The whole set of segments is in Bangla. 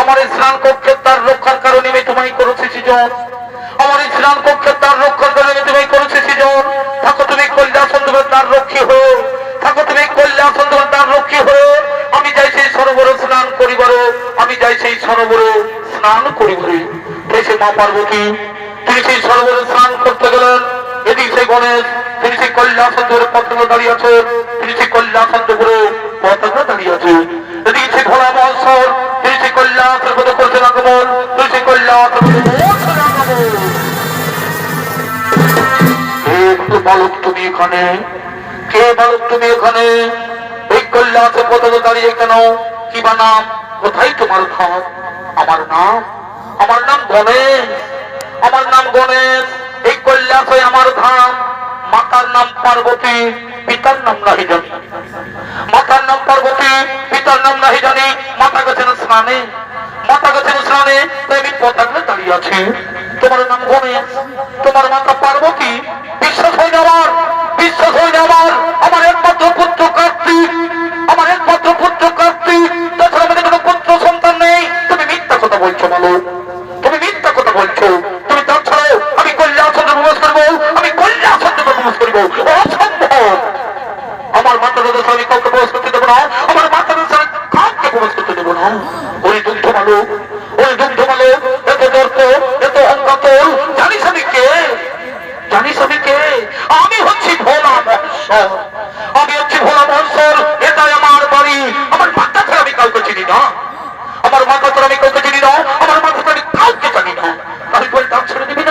আমার এই স্নান কক্ষের তার রক্ষার কারণে আমি তোমায় করেছি সৃজন। আমার এই স্নান কক্ষের তার রক্ষার কারণে তোমায় করেছি সৃজন। থাকো তুমি কৈলাসন দেবের তার রক্ষী হয়ে। থাকো তুমি কৈলাসন দেবের তার রক্ষী হয়ে। আমি যাই সেই সরোবরে স্নান করিবার। আমি যাই সেই সরোবরে স্নান করিবারে। তাই সে মা পার্বতী তিনি সেই সরোবরে স্নান করতে গেলেন। এদিকে সেই গণেশ, তিনি সেই কৈলাসন দেবের পতাকা দাঁড়িয়ে আছে। তিনি সেই কৈলাসন দেবের কেন কি বা কোথায় তোমার ধাম আমার নাম আমার নাম গণেশ আমার নাম গণেশ এই কৈলাসে আমার ধাম মাতার নাম পার্বতী পিতার নাম নাহি জানি মাতার নাম পার্বতী পিতার নাম নাহি জানি মাতা গেছেন স্নানে মাতা গেছেন স্নানে আমি পতাকা দাঁড়িয়ে আছে। তোমার নাম গণেশ, তোমার মাতা পার্বতী আমার মাতা ছাড়া আমি কাউকে চিনি না। আমার মাথা ছাড়া আমি কাউকে আমার মাথা ছাড়া আমি কাউকে জানি না। আমি বলতাম ছেড়ে দিবি?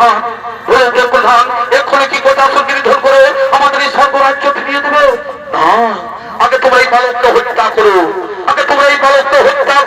প্রধান। রোহিঙ্গের প্রধান, এক্ষুনি কি গোটা সংগীত ধর করে আমাদের এই স্বর্গরাজ্য ফিরিয়ে দেবে? না। আগে তোমরা এই বালককে হত্যা করো। আগে তোমরা এই বালককে হত্যা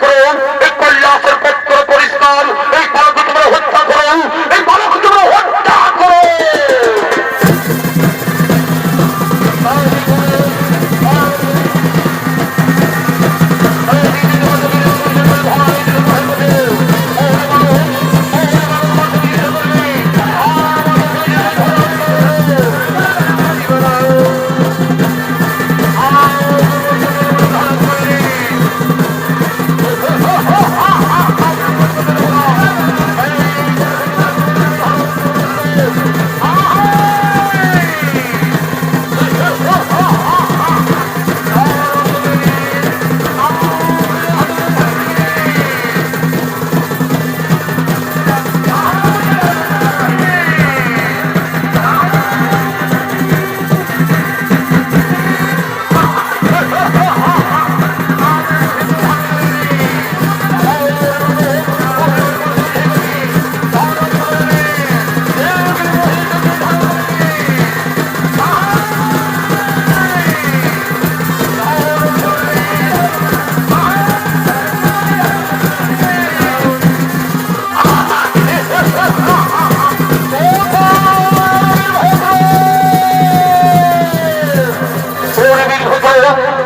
দীর্ঘ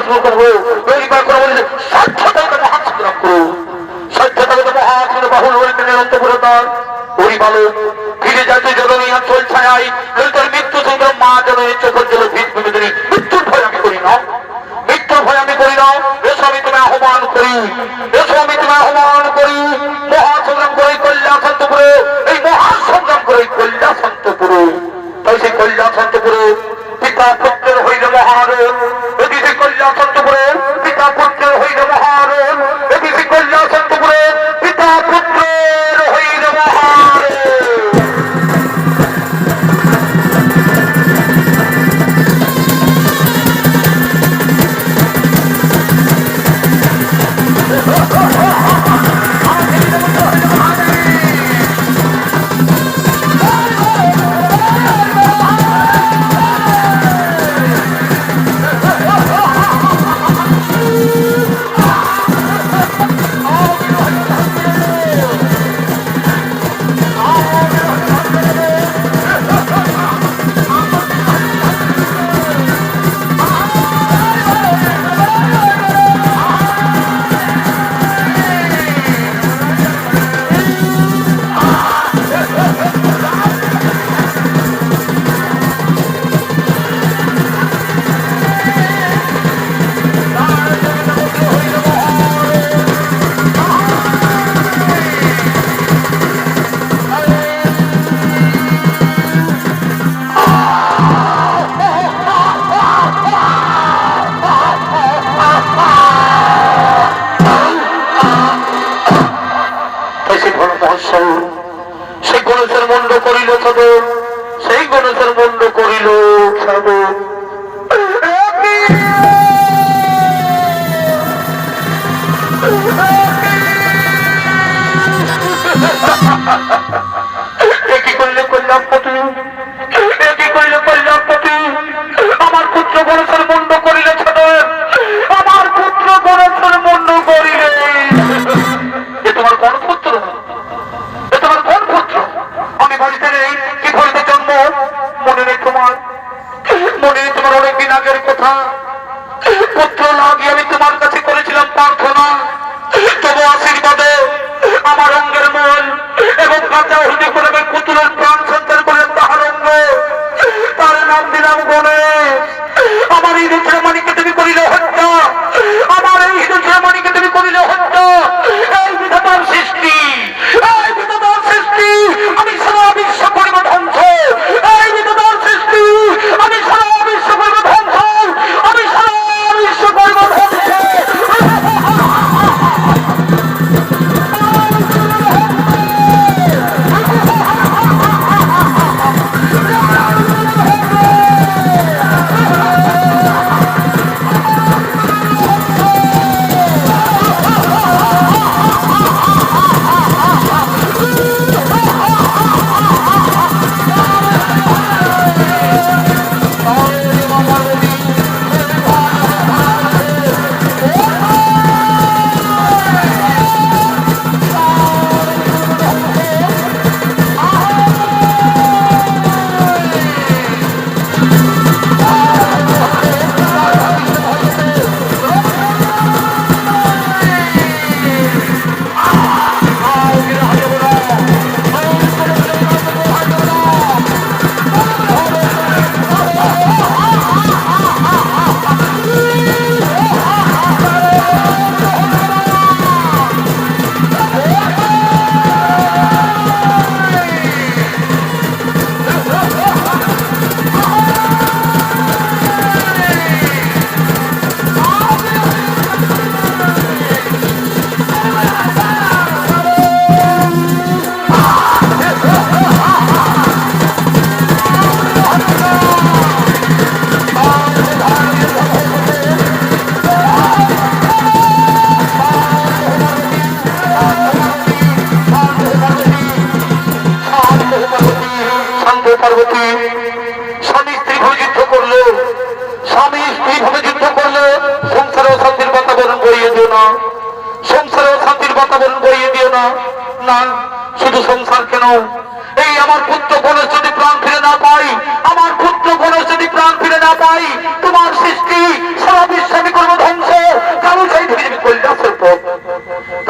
হাসল করব এইবার করে বলেছে মহাসংগ্রাম করি না। মৃত্যুর ভয় আমি করি না। এসো আমি করে। কল্যাণ সন্তপুরে এই মহাসংগ্রাম করে কল্যাণ সন্তপুরে তাই সেই কল্যাণ সন্তপুরে পিতা পুত্রের হইলে মহান বড়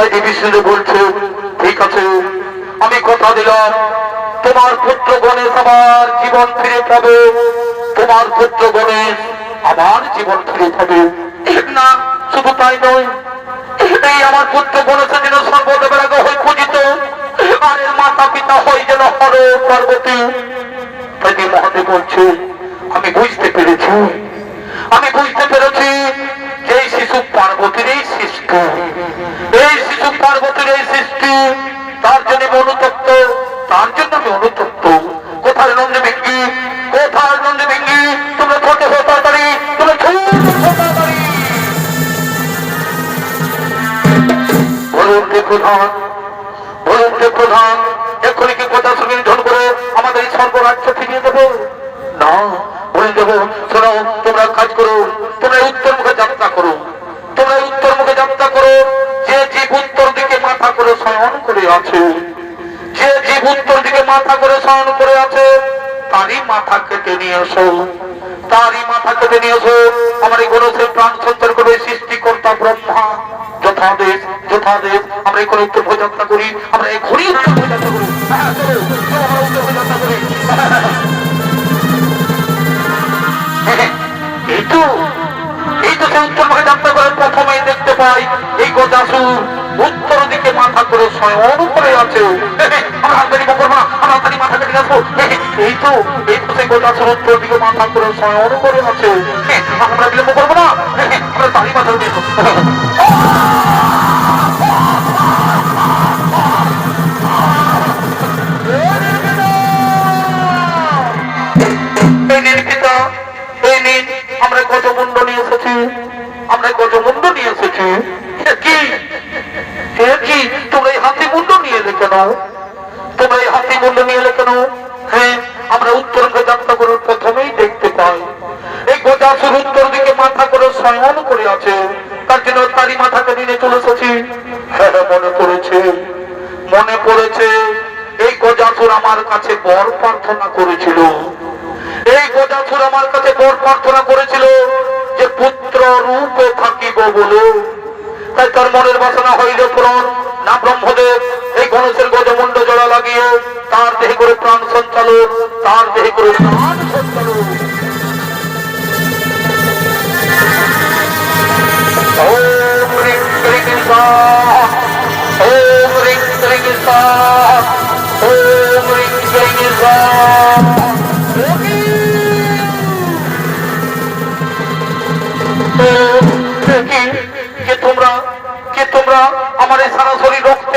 তাই দেবী বলছে, ঠিক আছে, আমি কথা দিলাম। তোমার পুত্র গণেশ আমার জীবন ফিরে পাবে। তোমার পুত্র গণেশ আমার জীবন ফিরে পাবে। না, শুধু তাই নয়, এই আমার পুত্র গণেশের যেন সর্বদেবের আগে হয়ে পূজিত। আর এর মাতা পিতা হয় যেন হর পার্বতী। তাই মহাদেব বলছে, আমি বুঝতে পেরেছি, আমি বুঝতে পেরেছি যে শিশু পার্বতীর এই শিশু পার্বতীর এই সৃষ্টি। উত্তর দিকে মাথা করে শয়ন করে আছে? তারই মাথা কেটে নিয়ে এসো। তারই মাথা কেটে নিয়ে এসো। আমার এই গণেশের প্রাণ সঞ্চার করে সৃষ্টিকর্তা ব্রহ্মা। যথাদেশ যথাদেশ আমরা এই কোনো উত্তর মুখে যাত্রা করি। আমরা ঘুরি উত্তর মুখে যাত্রা করি। করি এই তো এই তো সেই উত্তর মুখে যাত্রা করে প্রথমেই দেখতে পাই। এই গজাসু উত্তর দিকে মাথা করে স্বয়ং করে আছে। আমরা দিলে করব না, আমরা মাথা এই মাথা করে করে করব না। আমরা মাথা দিয়ে কেন তোমরা এই হাতি মুন্ড নিয়ে এলে কেন হ্যাঁ আমরা উত্তর যাত্রা প্রথমেই দেখতে পাই। এই গোজাসুর উত্তর দিকে মাথা করে শয়ন করে আছে। তার জন্য তারই মাথাকে নিয়ে চলে এসেছি হ্যাঁ মনে পড়েছে। মনে পড়েছে, এই গজাসুর আমার কাছে বর প্রার্থনা করেছিল। এই গজাসুর আমার কাছে বর প্রার্থনা করেছিল যে পুত্র রূপ থাকিব বলে। তাই তার মনের বাসনা হইল পূরণ। না ব্রহ্মদেব এই গণেশের গজমুণ্ড জোড়া লাগিয়ে তার দেহে করে প্রাণ সঞ্চালন তার দেহে করে প্রাণ সঞ্চালন ওম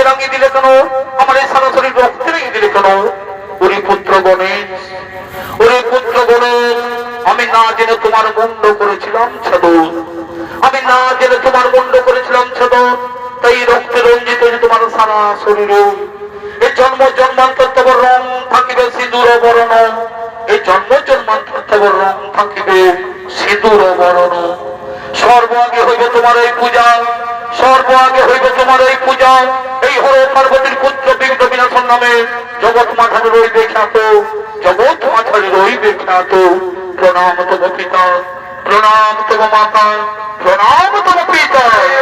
রাঙিয়ে দিলে কেন? আমার এই সারা শরীর রক্তে রাঙিয়ে দিলে কেন? ওরে পুত্র গণেশ, ওরে পুত্র গণেশ, আমি না জেনে তোমার মুন্ড করেছিলাম ছাদন আমি না জেনে তোমার মুন্ড করেছিলাম ছাদন তাই রক্তে রঞ্জিত হয়েছে তোমার সারা শরীরে। এই জন্ম জন্মান্তর তব রং থাকিবে সিঁদুর বরণ। এই জন্ম জন্মান্তর তব রং থাকিবে সিঁদুর বরণ। সর্ব আগে হইবে তোমার এই পূজা। সর্ব আগে হইবে তোমার এই পূজা এই হর পার্বতীর পুত্র বিঘ্ন বিনাশন নামে। জগৎ মাথার রইবে খ্যাত। জগৎ মাথার রইবে খ্যাত। প্রণাম তব পিতা। প্রণাম তব মাতা। প্রণাম তব পিতা।